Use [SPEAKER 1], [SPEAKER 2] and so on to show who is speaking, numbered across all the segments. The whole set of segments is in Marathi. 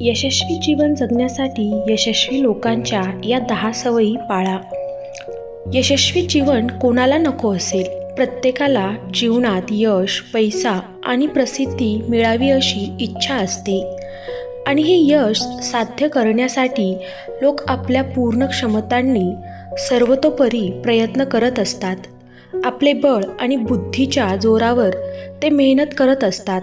[SPEAKER 1] यशस्वी जीवन जगण्यासाठी यशस्वी लोकांच्या या दहा सवयी पाळा. यशस्वी जीवन कोणाला नको असेल? प्रत्येकाला जीवनात यश पैसा आणि प्रसिद्धी मिळावी अशी इच्छा असते. आणि हे यश साध्य करण्यासाठी लोक आपल्या पूर्ण क्षमतांनी सर्वतोपरी प्रयत्न करत असतात. आपले बळ आणि बुद्धीच्या जोरावर ते मेहनत करत असतात.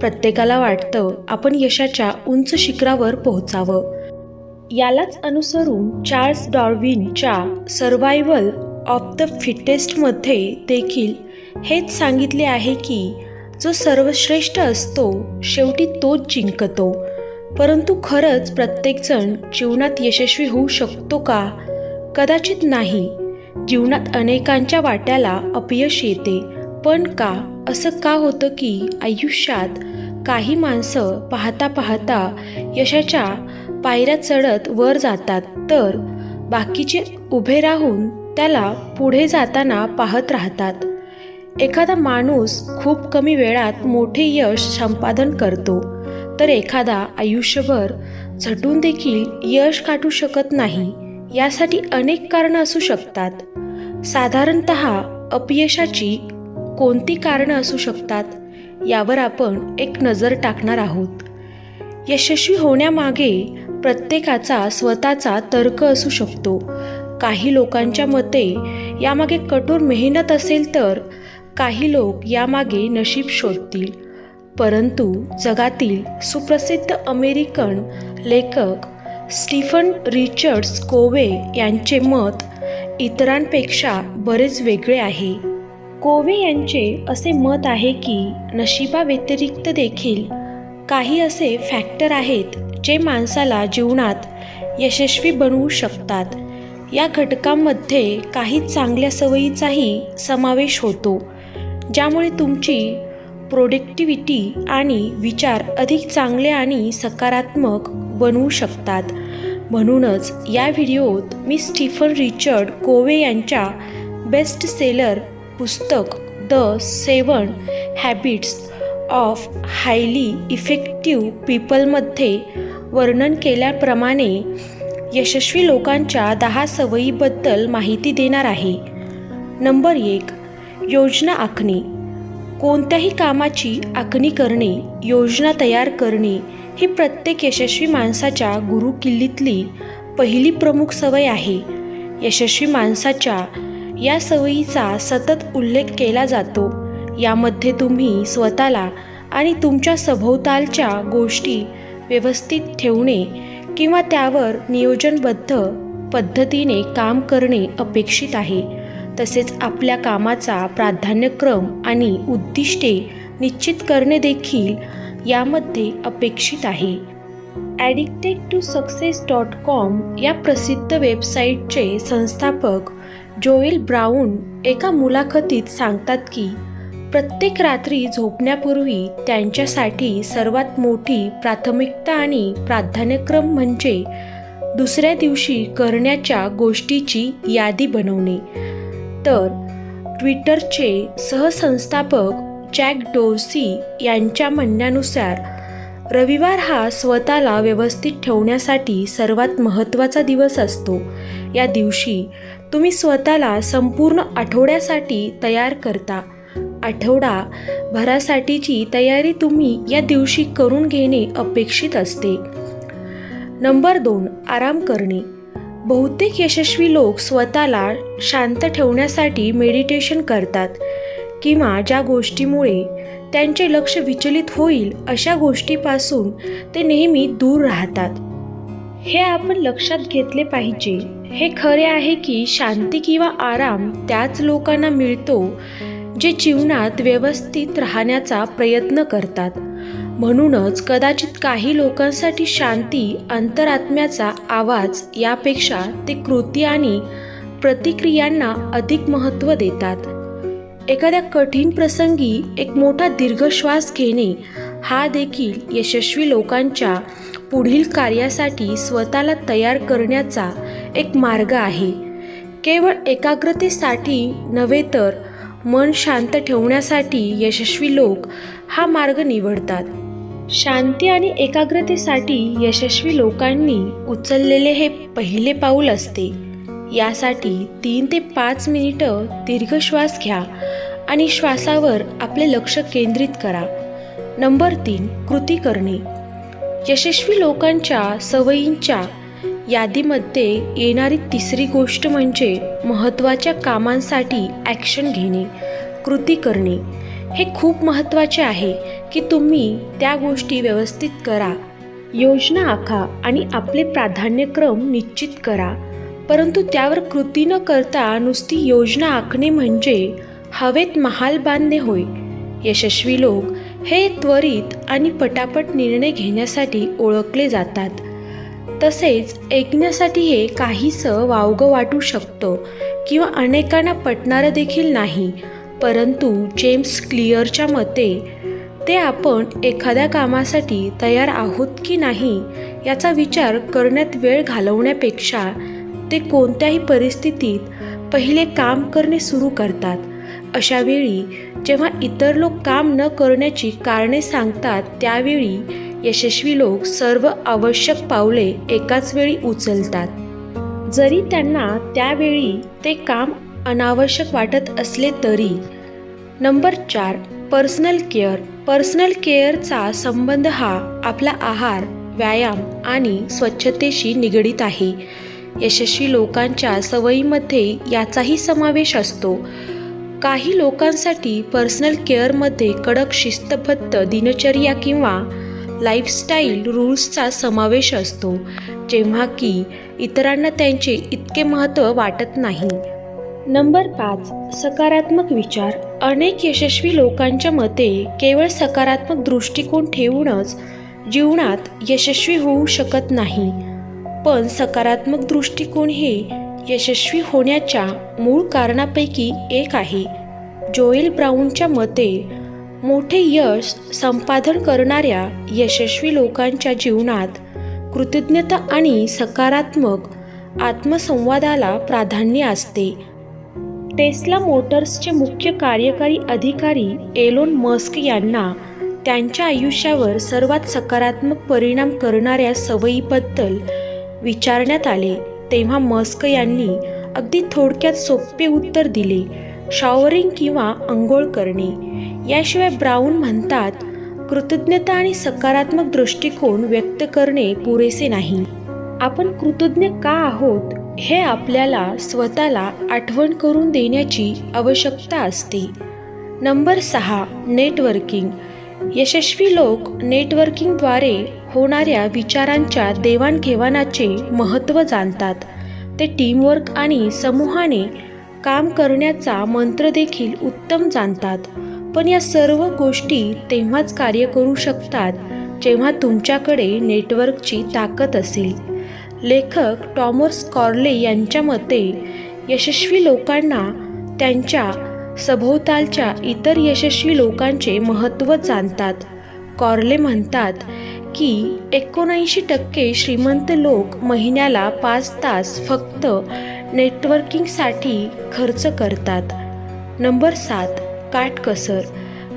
[SPEAKER 1] प्रत्येकाला वाटतं आपण यशाच्या उंच शिखरावर पोहोचावं. यालाच अनुसरून चार्ल्स डॉर्विनच्या सर्वायवल ऑफ द फिटेस्टमध्ये देखील हेच सांगितले आहे की जो सर्वश्रेष्ठ असतो शेवटी तोच जिंकतो. परंतु खरंच प्रत्येकजण जीवनात यशस्वी होऊ शकतो का? कदाचित नाही. जीवनात अनेकांच्या वाट्याला अपयश येते. पण का? असं का होतं की आयुष्यात काही माणसं पाहता पाहता यशाच्या पायऱ्या चढत वर जातात तर बाकीचे उभे राहून त्याला पुढे जाताना पाहत राहतात. एखादा माणूस खूप कमी वेळात मोठे यश संपादन करतो तर एखादा आयुष्यभर झटून देखील यश गाठू शकत नाही यासाठी अनेक कारणं असू शकतात. साधारणत अपयशाची कोणती कारणं असू शकतात यावर आपण एक नजर टाकणार आहोत. यशस्वी होण्यामागे प्रत्येकाचा स्वतःचा तर्क असू शकतो. काही लोकांच्या मते यामागे कठोर मेहनत असेल तर काही लोक यामागे नशीब शोधतील. परंतु जगातील सुप्रसिद्ध अमेरिकन लेखक स्टीफन रिचर्ड्स कोवे यांचे मत इतरांपेक्षा बरेच वेगळे आहे. कोवे यांचे असे मत आहे की नशिबाव्यतिरिक्त देखील काही असे फॅक्टर आहेत जे माणसाला जीवनात यशस्वी बनवू शकतात. या घटकांमध्ये काही चांगल्या सवयीचाही समावेश होतो ज्यामुळे तुमची प्रोडक्टिव्हिटी आणि विचार अधिक चांगले आणि सकारात्मक बनवू शकतात. म्हणूनच या व्हिडिओत मी स्टीफन रिचर्ड कोवे यांच्या बेस्ट सेलर पुस्तक the seven habits of highly effective पीपलमध्ये वर्णन केल्याप्रमाणे यशस्वी लोकांच्या दहा सवयीबद्दल माहिती देणार आहे. नंबर एक योजना आखणे. कोणत्याही कामाची आखणी करणे योजना तयार करणे ही प्रत्येक यशस्वी माणसाच्या गुरुकिल्लीतली पहिली प्रमुख सवय आहे. यशस्वी माणसाच्या या सवयीचा सतत उल्लेख केला जातो. यामध्ये तुम्ही स्वतःला आणि तुमच्या सभोवतालच्या गोष्टी व्यवस्थित ठेवणे किंवा त्यावर नियोजनबद्ध पद्धतीने काम करणे अपेक्षित आहे. तसेच आपल्या कामाचा प्राधान्यक्रम आणि उद्दिष्टे निश्चित करणे देखील यामध्ये अपेक्षित आहे. Addicted to success dot com या प्रसिद्ध वेबसाईटचे संस्थापक जोएल ब्राऊन एका मुलाखतीत सांगतात की प्रत्येक रात्री झोपण्यापूर्वी त्यांच्यासाठी सर्वात मोठी प्राथमिकता आणि प्राधान्यक्रम म्हणजे दुसऱ्या दिवशी करण्याच्या गोष्टीची यादी बनवणे. तर ट्विटरचे सहसंस्थापक जॅक डोर्सी यांच्या म्हणण्यानुसार रविवार हा स्वतःला व्यवस्थित ठेवण्यासाठी सर्वात महत्त्वाचा दिवस असतो. या दिवशी तुम्ही स्वतःला संपूर्ण आठवड्यासाठी तयार करता. आठवडा भरासाठीची तयारी तुम्ही या दिवशी करून घेणे अपेक्षित असते. नंबर दोन आराम करणे. बहुतेक यशस्वी लोक स्वतःला शांत ठेवण्यासाठी मेडिटेशन करतात किंवा ज्या गोष्टीमुळे त्यांचे लक्ष विचलित होईल अशा गोष्टीपासून ते नेहमी दूर राहतात. हे आपण लक्षात घेतले पाहिजे. हे खरे आहे की शांती किंवा आराम त्याच लोकांना मिळतो जे जीवनात व्यवस्थित राहण्याचा प्रयत्न करतात. म्हणूनच कदाचित काही लोकांसाठी शांती अंतरात्म्याचा आवाज यापेक्षा ते कृती आणि प्रतिक्रियांना अधिक महत्त्व देतात. एखाद्या कठीण प्रसंगी एक मोठा दीर्घ श्वास घेणे हा देखील यशस्वी लोकांच्या पुढील कार्यासाठी स्वतःला तयार करण्याचा एक मार्ग आहे. केवळ एकाग्रतेसाठी नव्हे तर मन शांत ठेवण्यासाठी यशस्वी लोक हा मार्ग निवडतात. शांती आणि एकाग्रतेसाठी यशस्वी लोकांनी उचललेले हे पहिले पाऊल असते. यासाठी तीन ते पाच मिनिटं दीर्घ श्वास घ्या आणि श्वासावर आपले लक्ष केंद्रित करा. नंबर तीन कृती करणे. यशस्वी लोकांच्या सवयींच्या यादीमध्ये येणारी तिसरी गोष्ट म्हणजे महत्त्वाच्या कामांसाठी ॲक्शन घेणे कृती करणे. हे खूप महत्त्वाचे आहे की तुम्ही त्या गोष्टी व्यवस्थित करा. योजना आखा आणि आपले प्राधान्यक्रम निश्चित करा. परंतु त्यावर कृती न करता नुसती योजना आखणे म्हणजे हवेत महाल बांधणे होय. यशस्वी लोक हे त्वरित आणि पटापट निर्णय घेण्यासाठी ओळखले जातात. तसेच ऐकण्यासाठी हे काहीसं वावगं वाटू शकतं किंवा अनेकांना पटणारं देखील नाही. परंतु जेम्स क्लिअरच्या मते ते आपण एखाद्या कामासाठी तयार आहोत की नाही याचा विचार करण्यात वेळ घालवण्यापेक्षा ते कोणत्याही परिस्थितीत पहिले काम करणे सुरू करतात. अशा वेळी जेव्हा इतर लोक काम न करण्याची कारणे सांगतात त्यावेळी यशस्वी लोक सर्व आवश्यक पावले एकाच वेळी उचलतात. जरी त्यांना त्यावेळी ते काम अनावश्यक वाटत असले तरी. नंबर चार पर्सनल केअर पर्सनल केअरचा संबंध हा आपला आहार व्यायाम आणि स्वच्छतेशी निगडीत आहे. यशस्वी लोकांच्या सवयीमध्ये याचाही समावेश असतो. काही लोकांसाठी पर्सनल केअरमध्ये कडक शिस्तबद्ध दिनचर्या किंवा लाईफस्टाईल रूल्सचा समावेश असतो जेव्हा की इतरांना त्यांचे इतके महत्त्व वाटत नाही. नंबर पाच सकारात्मक विचार. अनेक यशस्वी लोकांच्या मते केवळ सकारात्मक दृष्टिकोन ठेवूनच जीवनात यशस्वी होऊ शकत नाही. पण सकारात्मक दृष्टिकोन हे यशस्वी होण्याच्या मूळ कारणापैकी एक आहे. जोएल ब्राऊनच्या मते मोठे यश संपादन करणाऱ्या यशस्वी लोकांच्या जीवनात कृतज्ञता आणि सकारात्मक आत्मसंवादाला प्राधान्य असते. टेस्ला मोटर्सचे मुख्य कार्यकारी अधिकारी एलोन मस्क यांना त्यांच्या आयुष्यावर सर्वात सकारात्मक परिणाम करणाऱ्या सवयीबद्दल विचारण्यात आले तेव्हा मस्क यांनी अगदी थोडक्यात सोपे उत्तर दिले शॉवरिंग किंवा अंघोळ करणे याशिवाय ब्राऊन म्हणतात कृतज्ञता आणि सकारात्मक दृष्टिकोन व्यक्त करणे पुरेसे नाही. आपण कृतज्ञ का आहोत हे आपल्याला स्वतःला आठवण करून देण्याची आवश्यकता असते. नंबर सहा नेटवर्किंग. यशस्वी लोक नेटवर्किंगद्वारे होणाऱ्या विचारांच्या देवाणघेवाणाचे महत्त्व जाणतात. ते टीमवर्क आणि समूहाने काम करण्याचा मंत्र देखील उत्तम जाणतात. पण या सर्व गोष्टी तेव्हाच कार्य करू शकतात जेव्हा तुमच्याकडे नेटवर्कची ताकद असेल. लेखक टॉमर्स कॉर्ले यांच्या मते यशस्वी लोकांना त्यांच्या सभोवतालच्या इतर यशस्वी लोकांचे महत्त्व जाणतात. कॉर्ले म्हणतात की एकोणऐंशी टक्के श्रीमंत लोक महिन्याला पाच तास फक्त नेटवर्किंगसाठी खर्च करतात. नंबर सात काटकसर.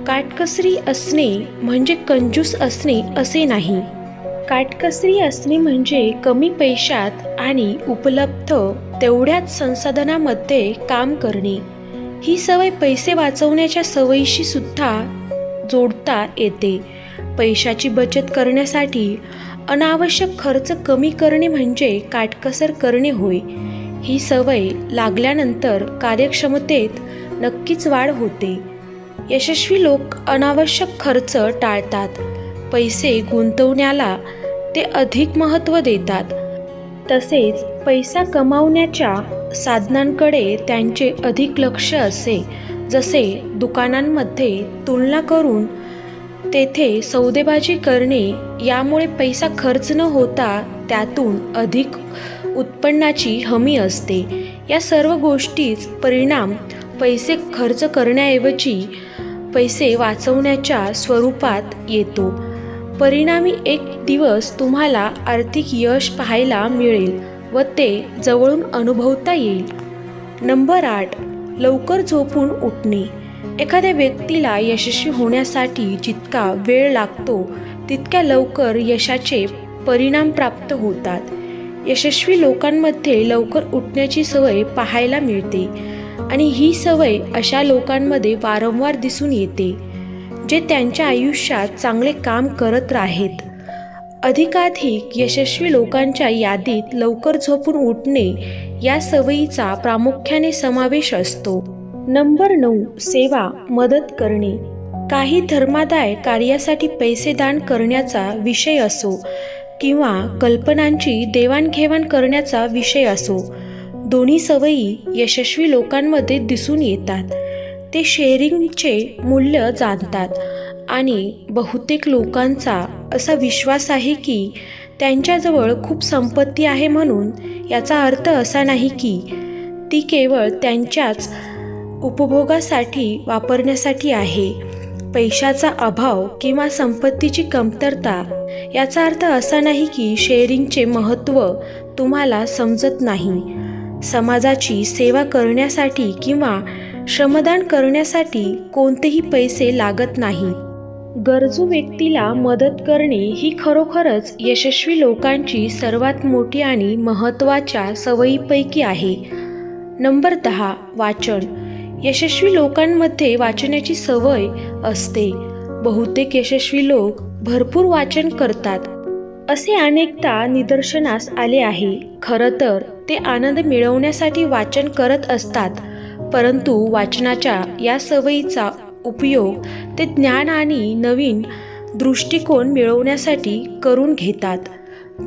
[SPEAKER 1] काटकसरी असणे म्हणजे कंजूस असणे असे नाही. काटकसरी असणे म्हणजे कमी पैशात आणि उपलब्ध तेवढ्याच संसाधनामध्ये काम करणे. ही सवय पैसे वाचवण्याच्या सवयीशी सुद्धा जोडता येते. पैशाची बचत करण्यासाठी अनावश्यक खर्च कमी करणे म्हणजे काटकसर करणे होय. ही सवय लागल्यानंतर कार्यक्षमतेत नक्कीच वाढ होते. यशस्वी लोक अनावश्यक खर्च टाळतात. पैसे गुंतवण्याला ते अधिक महत्त्व देतात. तसेच पैसा कमावण्याच्या साधनांकडे त्यांचे अधिक लक्ष असे जसे दुकानांमध्ये तुलना करून तेथे सौदेबाजी करणे यामुळे पैसा खर्च न होता त्यातून अधिक उत्पन्नाची हमी असते. या सर्व गोष्टीच परिणाम पैसे खर्च करण्याऐवजी पैसे वाचवण्याच्या स्वरूपात येतो. परिणामी एक दिवस तुम्हाला आर्थिक यश पाहायला मिळेल. व ते जवळून अनुभवता येईल. नंबर आठ लवकर झोपून उठणे. एखाद्या व्यक्तीला यशस्वी होण्यासाठी जितका वेळ लागतो तितक्या लवकर यशाचे परिणाम प्राप्त होतात. यशस्वी लोकांमध्ये लवकर उठण्याची सवय पाहायला मिळते आणि ही सवय अशा लोकांमध्ये वारंवार दिसून येते जे त्यांच्या आयुष्यात चांगले काम करत राहेत अधिकाधिक यशस्वी लोकांच्या यादीत लवकर झोपून उठणे या सवयीचा प्रामुख्याने समावेश असतो. नंबर नऊ सेवा मदत करणे. काही धर्मादाय कार्यासाठी पैसे दान करण्याचा विषय असो किंवा कल्पनांची देवाणघेवाण करण्याचा विषय असो दोन्ही सवयी यशस्वी लोकांमध्ये दिसून येतात. ते शेअरिंगचे मूल्य जाणतात. आणि बहुतेक लोकांचा असा विश्वास आहे की त्यांच्याजवळ खूप संपत्ती आहे म्हणून याचा अर्थ असा नाही की ती केवळ त्यांच्याच उपभोगासाठी वापरण्यासाठी आहे. पैशाचा अभाव किंवा संपत्तीची कमतरता याचा अर्थ असा नाही की शेअरिंगचे महत्त्व तुम्हाला समजत नाही. समाजाची सेवा करण्यासाठी किंवा श्रमदान करण्यासाठी कोणतेही पैसे लागत नाही. गरजू व्यक्तीला मदत करणे ही खरोखरच यशस्वी लोकांची सर्वात मोठी आणि महत्त्वाच्या सवयीपैकी आहे. नंबर दहा वाचन. यशस्वी लोकांमध्ये वाचनाची सवय असते. बहुतेक यशस्वी लोक भरपूर वाचन करतात. असे अनेकदा निदर्शनास आले आहे. खरं तर ते आनंद मिळवण्यासाठी वाचन करत असतात. परंतु वाचनाच्या या सवयीचा उपयोग ते ज्ञान आणि नवीन दृष्टिकोन मिळवण्यासाठी करून घेतात.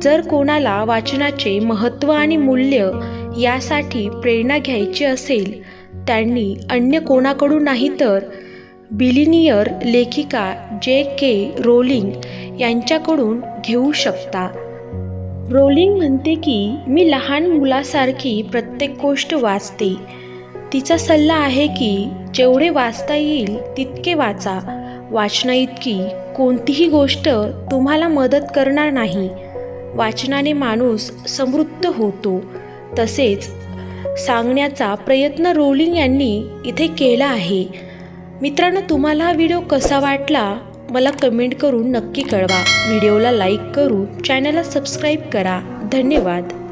[SPEAKER 1] जर कोणाला वाचनाचे महत्त्व आणि मूल्य यासाठी प्रेरणा घ्यायची असेल त्यांनी अन्य कोणाकडून नाही तर बिलिनियर लेखिका जे के रोलिंग यांच्याकडून घेऊ शकता. रोलिंग म्हणते की मी लहान मुलासारखी प्रत्येक गोष्ट वाचते. तिचा सल्ला आहे की जेवढे वाचता येईल तितके वाचा. वाचना इतकी कोणतीही गोष्ट तुम्हाला मदत करणार नाही. वाचनाने माणूस समृद्ध होतो. तसेच सांगण्याचा प्रयत्न रोलिंग यांनी इथे केला आहे. मित्रांनो तुम्हाला हा व्हिडिओ कसा वाटला मला कमेंट करून नक्की कळवा. व्हिडिओला लाईक करून चॅनलला सबस्क्राईब करा. धन्यवाद.